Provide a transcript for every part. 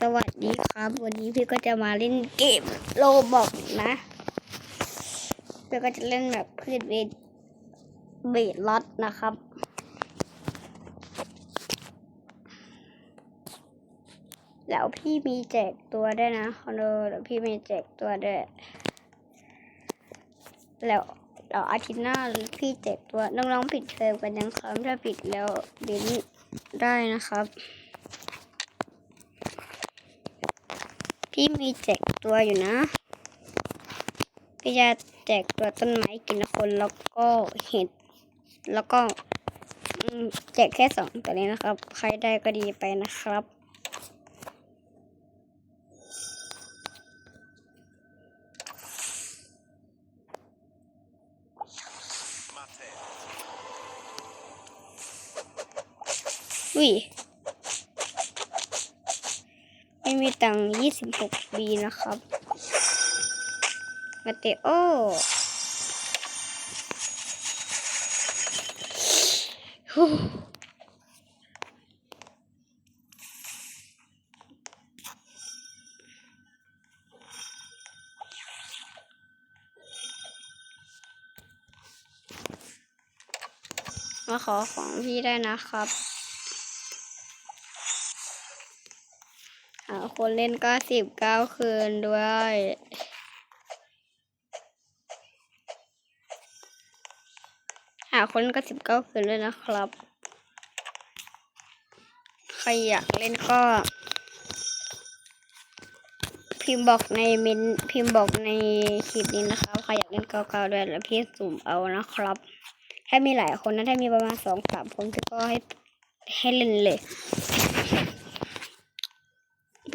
สวัสดีครับ วันนี้พี่ก็จะมาเล่นเกมโลบอกนะพี่ก็จะเล่นแบบพืชเวทเบดล็อตนะครับ แล้วพี่มีแจกตัวด้วยนะคอนโดแล้วพี่มีแจกตัวด้วย แล้วเดี๋ยวอาทิตย์หน้าพี่แจกตัวน้องๆปิดเทอมกันยังครับถ้าปิดแล้วบินได้นะครับ พี่มีแจกตัวอยู่นะ พี่จะแจกตัวต้นไม้กินคนแล้วก็เห็ด แล้วก็แจกแค่สองตัวนี้นะครับ ใครได้ก็ดีไปนะครับ อุ้ย ดังยี่สิบหกบีนะครับ มาเตโอมาขอของพี่ได้นะครับ คนเล่นก็สิบเก้าคืนด้วยหาคนก็สิบเก้าคืนด้วยนะครับ ใครอยากเล่นก็ พิมพ์บอกในเมนพิมพ์บอกในคลิปนี้นะครับใครอยากเล่นเก้าๆด้วยแล้วพี่สุ่มเอานะครับถ้ามีหลายคนนะถ้ามีประมาณสองสามคนก็ให้ให้เล่นเลย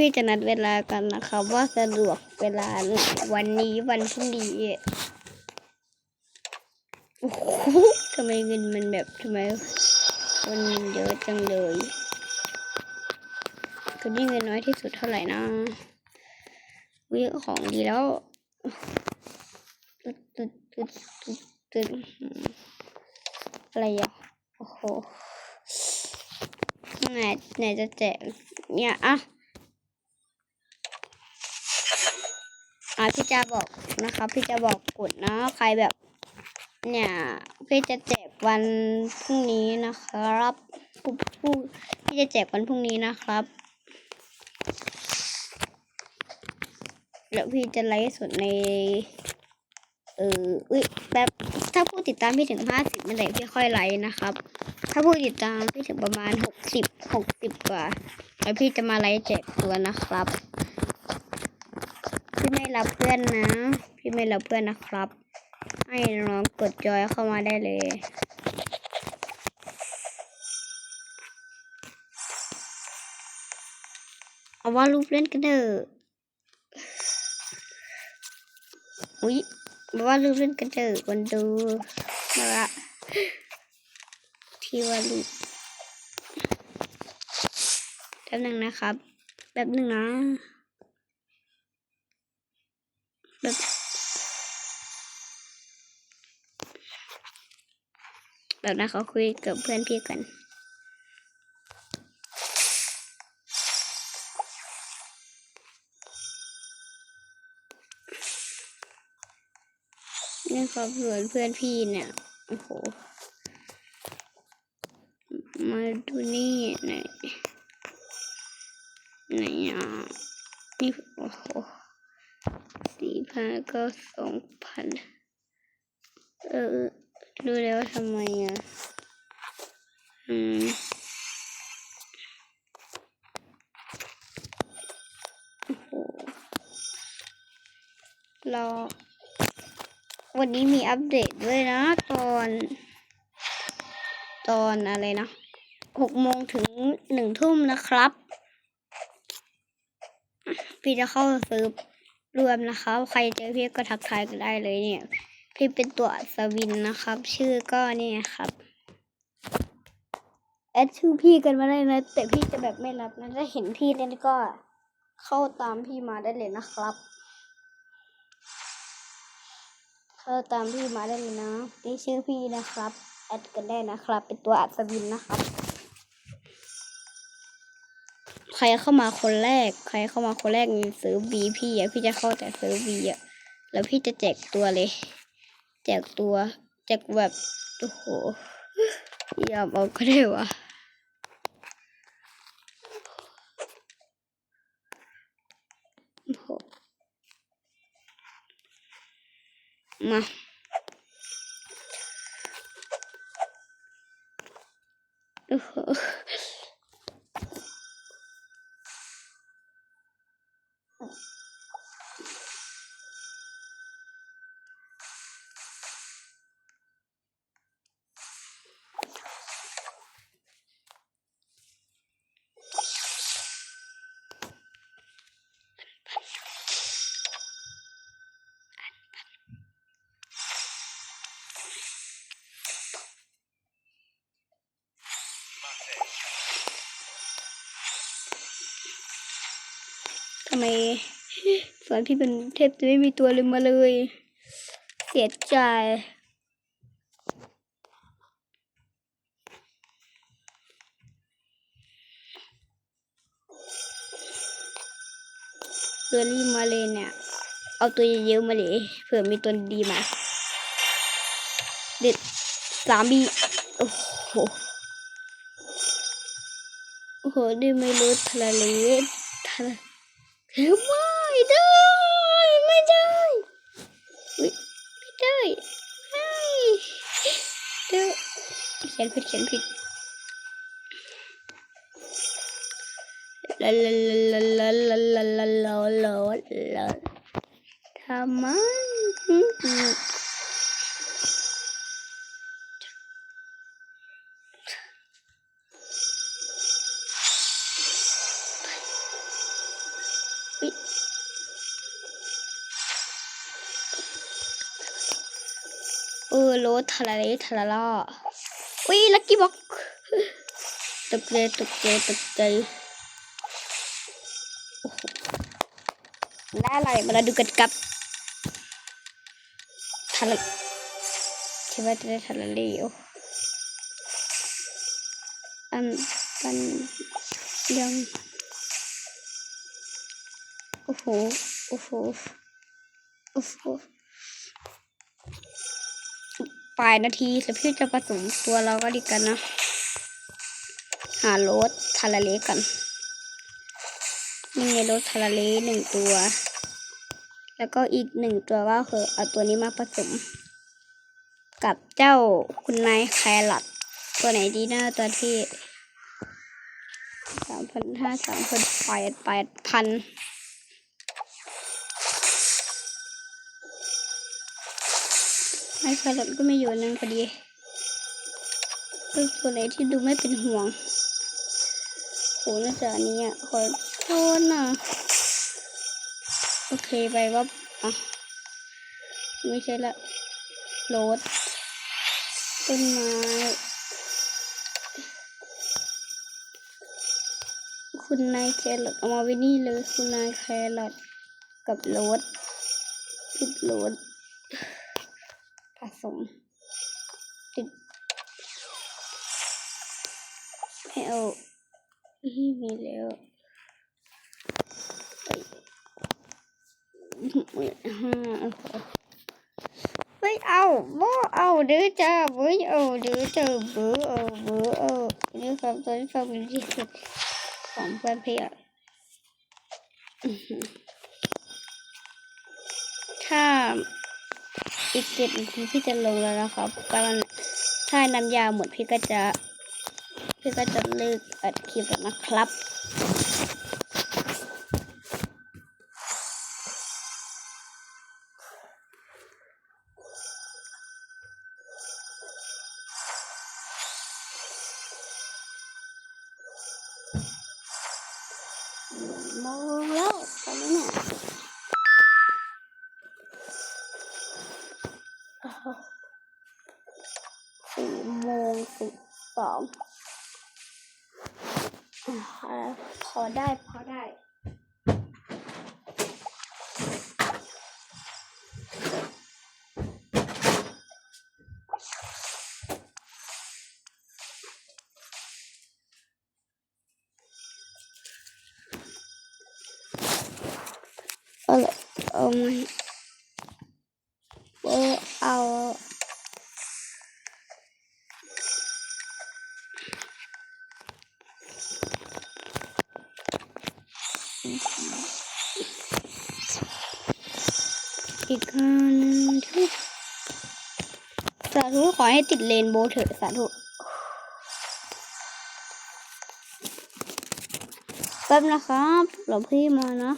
พี่จะนัดเวลากันนะครับว่าสะดวกเวลาไหนวันนี้วันพรุ่งนี้โอ้โหทำไมเงินมันแบบทำไมคนเยอะจังเลยคนที่เงินน้อยที่สุดเท่าไหร่นะวิของดีแล้วตึ๊ดตึ๊ดตึ๊ดตึ๊ดตึ๊ดอืมอะไรอะโอ้โหไหนไหนจะแจกเนี่ยอะ อ่าพี่จะบอกนะครับพี่จะบอกกฎนะใครแบบ เนี่ยพี่จะแจกวันพรุ่งนี้นะครับผู้ผู้พี่จะแจกวันพรุ่งนี้นะครับแล้วพี่จะไลฟ์สดใน เอออุ้ยแบบถ้าผู้ติดตามพี่ถึงห้าสิบเมื่อไหร่พี่ค่อยไลฟ์นะครับ ถ้าผู้ติดตามพี่ถึงประมาณหกสิบหกสิบกว่า แล้วพี่จะมาไลฟ์แจกตัวนะครับ ไม่รับเพื่อนนะ พี่ไม่รับเพื่อนนะครับ ให้น้องกดจอยเข้ามาได้เลยเอาว่ารูปเล่นกันเถอะอุ๊ยมาว่ารูปเล่นกันเถอะคนดูมาละที่ว่ารูปแป๊บหนึ่งนะครับ แป๊บหนึ่งนะ แบบนั้นเขาคุยกับเพื่อนพี่กันนี่ครับเพื่อนเพื่อนพี่เนี่ย โอ้โห มาดูนี่ไหนไหนอะนี่โอ้โหสี่พันก็สองพันเออ รู้แล้วทำไมอะ อืมโอ้โหรอวันนี้มีอัปเดตด้วยนะ ตอน ตอนอะไรนะหกโมงถึงหนึ่งทุ่มนะครับ พี่จะเข้าเซิร์ฟรวมนะครับ ใครเจอพี่ก็ทักทายกันได้เลยเนี่ย พี่เป็นตัวอัศวินนะครับ ชื่อก็นี่ครับแอดชื่อพี่กันมาได้นะ แต่พี่จะแบบไม่รับนะถ้าเห็นพี่เล่นก็เข้าตามพี่มาได้เลยนะครับ เข้าตามพี่มาได้เลยนะนี่ชื่อพี่นะครับแอดกันได้นะครับ เป็นตัวอัศวินนะครับ ใครเข้ามาคนแรก ใครเข้ามาคนแรกซิร์ฟบีพี่อะพี่จะเข้าแต่ซิร์ฟบีอะแล้วพี่จะแจกตัวเลย จกตัวแจกแบบโอ้โหยอมเอาก็ได้วะมาโอ้โห ไมสวนพี่เป็นเทพจะไม่มีตัวเลยมาเลย เสียใจเรือรีมาเลยเนี่ย เอาตัวเยอะๆมาเลยเผื่อมีตัวดีมา เด็ดสามบีโอ้โหโอ้โหได้ไม่รู้ทะเลทะเล ไม่ได้ไม่ได้ไม่ได้ไม่เดี๋ยวเขียนผิดเขียนผิดลาลาลาลาลาลาลาลาลาลาทำไม ทะเลทะละล่าอุ้ยลักกี้บ็อกตกใจตกใจตกใจอ้โหได้อะไรมาดูกันกับทะเลคิดว่าจะได้ทะเลโออันอันยังโอ้โหโอ้โหโอ้โห ปลายนาทีแล้วพี่จะผสมตัวเราก็ดีกันนะ หาโรสทาราเลกันนี่ไงโรสทาราเลหนึ่งตัว แล้วก็อีกหนึ่งตัวก็คือเอาตัวนี้มาผสม กับเจ้าคุณนายแครอทตัวไหนดีนะตัวที่สามพันห้าสามพันแปดแปดพัน นายแครอทก็ไม่อยู่นั่นพอดีตัวไหนที่ดูไม่เป็นห่วงโหน่าจะนี้อะขอโทษนะโอเคไปว่าอะไม่ใช่ละโรดต้นไม้คุณนายแครอทเอามาไว้นี่เลยคุณนายแครอทกับโรดติดโรด สม ติดให้เอาที่มีแล้วเอ้ยหมื่นห้าเฮ้ยเอาบ่เอาเด้อจ้าเว้ยเอาเด้อจ้าเบื่อเอาเบื่อเอานี่ครับตัวที่ฟังเป็นที่สุดของเพื่อนเพียถ้า อีกเจ็ดนาทีพี่จะลงแล้วนะครับกำลังถ้าน้ำยาหมดพี่ก็จะ พี่ก็จะเลิกอัดคลิปแล้วนะครับ สิบสองพอได้พอได้เอาเอา อให้ติดเลนโบว์เถอะสาธุแป๊บนะครับหลวงพี่มานะ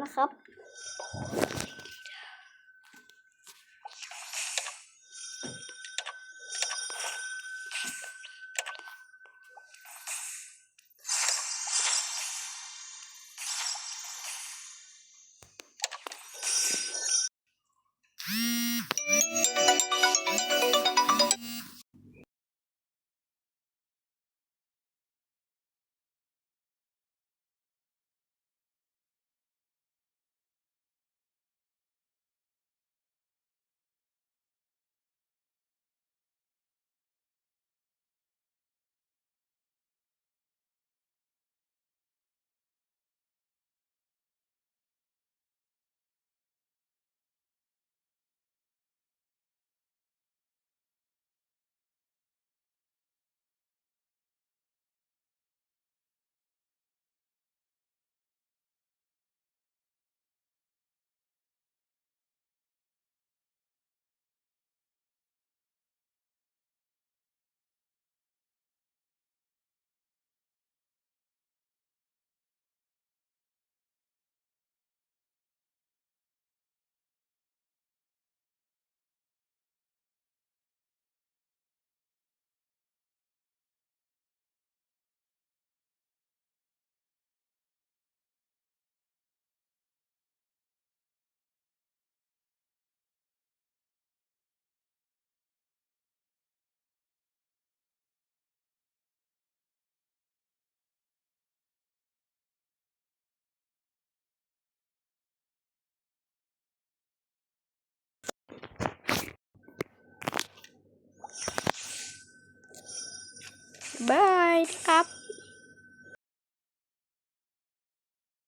นะครับ บายครับ